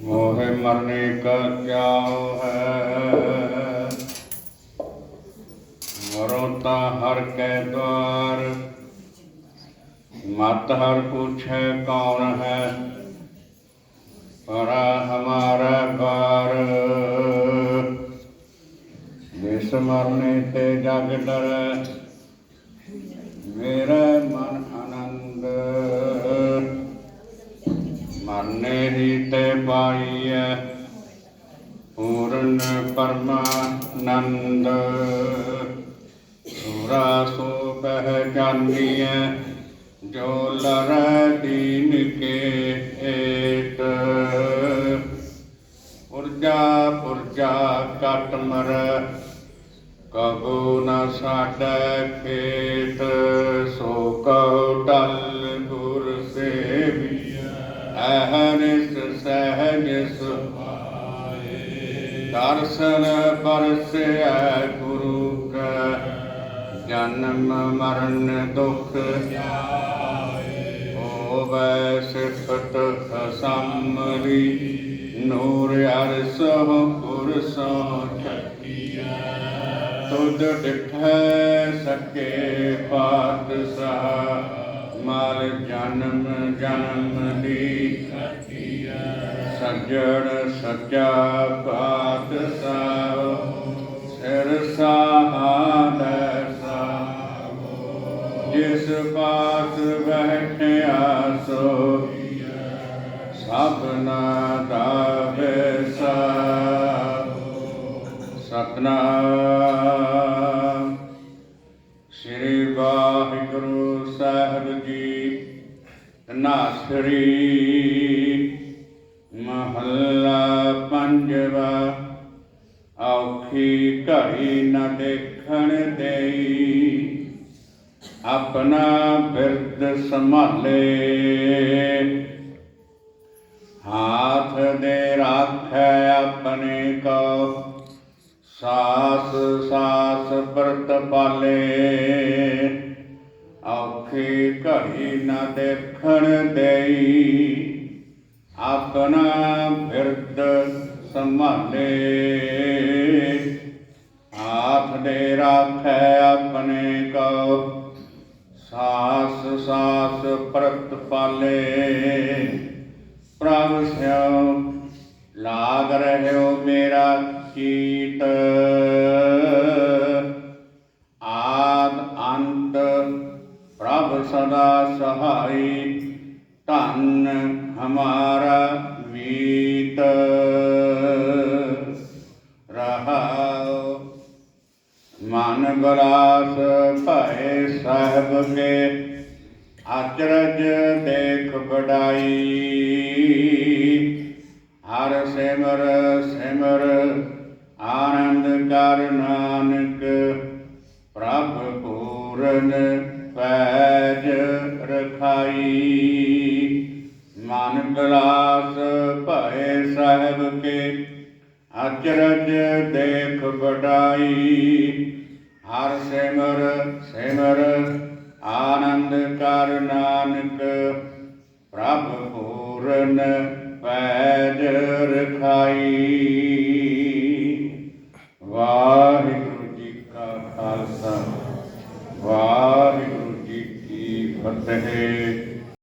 ਮੋਹਿ ਮਰਨੇ ਕਾ ਕਿਆਉ ਹੈ। ਮਰੋ ਤਾ ਹਰ ਕੈ ਦਵਾਰ। ਮਤ ਹਰ ਪੁੱਛੈ ਕੌਣ ਹੈ। ਪਰਾ ਹਮਾਰਾ ਬਾਰ ਬਿਸਮਰਨੇ ਤੇ ਜਗ ਡਰੈ ਪਾਈਐ ਪੂਰਨ ਪਰਮਾਨੰਦ। ਸੂਰਾ ਸੋ ਪਹਿਚਾਨੀਐ ਜੋ ਲਰੈ ਦੀਨ ਕੇ ਏਟ ਪੁਰਜਾ ਪੁਰਜਾ ਕਟ ਮਰ, ਕਬੂ ਨ ਸਾਡੈ ਖੇਤ। ਸੋ ਕਉ ਟਲ ਗੁਰ ਸੇਵੀਐ। ਅਹਨਿਸ ਦਰਸ਼ਨ ਪਰਸੈ ਗੁਰੂ ਕੈ, ਜਨਮ ਮਰਨ ਦੁਖ ਜਾਏ ਹੋਵੈ ਸਿਫਤ ਖਸਮਰੀ ਨੂਰ ਅਰਸਹ ਪੁਰਸੋਂ ਛਕੀਐ ਤੁਧ ਡਿਠੈ ਸਕੇ ਪਾਤਸ਼ਾਹ ਮਲ ਜਨਮ ਜਨਮ ਦੀ ਸੱਜਣ ਸੱਚਾ ਪਾਤਸ਼ਾਹ ਸਿਰ ਸਾਹਾਦੈ ਸਾਹੋ ਜਿਸ ਪਾਸ ਬੈਠਿਆ ਸੋ ਸਭਨਾ ਦਾ ਬੈਸਾ ਸਤਨਾਮ। ਸ੍ਰੀ ਵਾਹਿਗੁਰੂ ਸਾਹਿਬ ਜੀ, ਨਾਸਰੀ ਮਹੱਲਾ ਪੰਜਵਾ, ਔਖੀ ਘੜੀ ਨਾ ਦੇਖਣ ਦੇਈ। ਆਪਣਾ ਬਿਰਦ ਸੰਭਾਲੇ। ਹਾਥ ਦੇ ਰਾਖੈ ਆਪਣੇ ਕੋ। ਸਾਸ ਸਾਸ ਬਰਤ ਪਾਲੇ। ਔਖੀ ਘੜੀ ਨਾ ਦੇਖਣ ਦੇਈ। ਆਪਣਾ ਬਿਰਦ ਸੰਭਾਲੇ। ਹਾਥ ਦੇ ਰਾਖੈ ਆਪਣੇ ਕੋ। ਸਾਸ ਸਾਸ ਪ੍ਰਤ ਪਾਲੇ। ਪ੍ਰਭ ਸਿਉ, ਲਾਗ ਰਹਿਓ ਮੇਰਾ ਕੀਟ। ਆਦ ਅੰਤ ਪ੍ਰਭ ਸਦਾ ਸਹਾਈ। ਧਨ ਹਮਾਰਾ ਮੀਤ। ਰਹਾਉ, ਮਨ ਬਰਾਸ ਭੈ ਸਾਹਿਬ ਕੇ ਅਚਰਜ ਦੇਖ ਬੜਾਈ ਹਰ ਸਿਮਰ ਸਿਮਰ ਆਨੰਦ ਕਰ ਨਾਨਕ, ਪ੍ਰਭ ਪੂਰਨ ਪੈਜ ਰਖਾਈ ਮਨ ਗਲਾਸ ਭੈ ਸਾਹਿਬ ਕੇ, ਅਚਰਜ ਦੇਖ ਬੜਾਈ ਹਰ ਸਿਮਰ ਸਿਮਰ, ਆਨੰਦ ਕਰ ਨਾਨਕ, ਪ੍ਰਭ ਪੂਰਨ ਪੈਜ ਰਖਾਈ। ਵਾਹਿਗੁਰੂ ਜੀ ਕਾ ਖਾਲਸਾ ਵਾਹਿਗੁਰੂ ਜੀ ਕੀ ਫਤਿਹ